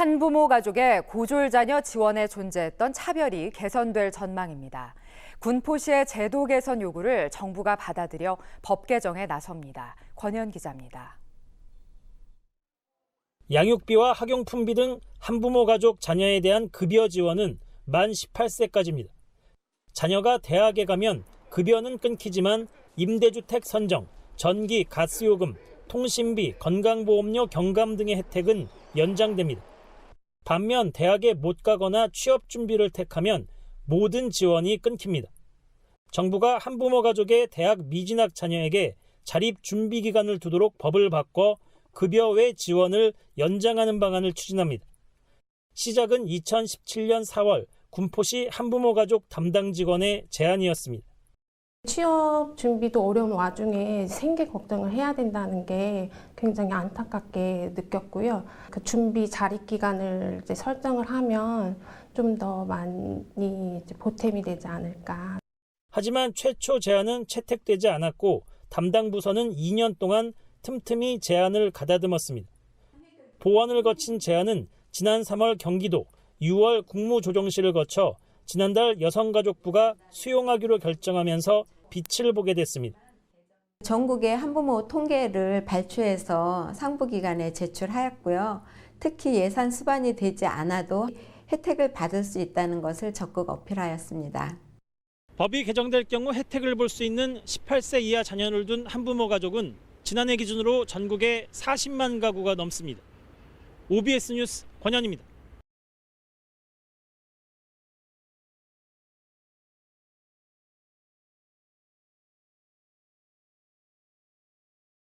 한부모 가족의 고졸 자녀 지원에 존재했던 차별이 개선될 전망입니다. 군포시의 제도 개선 요구를 정부가 받아들여 법 개정에 나섭니다. 권현 기자입니다. 양육비와 학용품비 등 한부모 가족 자녀에 대한 급여 지원은 만 18세까지입니다. 자녀가 대학에 가면 급여는 끊기지만 임대주택 선정, 전기, 가스요금, 통신비, 건강보험료 경감 등의 혜택은 연장됩니다. 반면 대학에 못 가거나 취업 준비를 택하면 모든 지원이 끊깁니다. 정부가 한부모 가족의 대학 미진학 자녀에게 자립 준비 기간을 두도록 법을 바꿔 급여 외 지원을 연장하는 방안을 추진합니다. 시작은 2017년 4월 군포시 한부모 가족 담당 직원의 제안이었습니다. 취업 준비도 어려운 와중에 생계 걱정을 해야 된다는 게 굉장히 안타깝게 느꼈고요. 그 준비 자립 기간을 이제 설정을 하면 좀 더 많이 보탬이 되지 않을까. 하지만 최초 제안은 채택되지 않았고 담당 부서는 2년 동안 틈틈이 제안을 가다듬었습니다. 보완을 거친 제안은 지난 3월 경기도, 6월 국무조정실을 거쳐 지난달 여성가족부가 수용하기로 결정하면서 빛을 보게 됐습니다. 전국의 한부모 통계를 발표해서 상부기관에 제출하였고요. 특히 예산 수반이 되지 않아도 혜택을 받을 수 있다는 것을 적극 어필하였습니다. 법이 개정될 경우 혜택을 볼 수 있는 18세 이하 자녀를 둔 한부모 가족은 지난해 기준으로 전국에 40만 가구가 넘습니다. OBS 뉴스 권현입니다.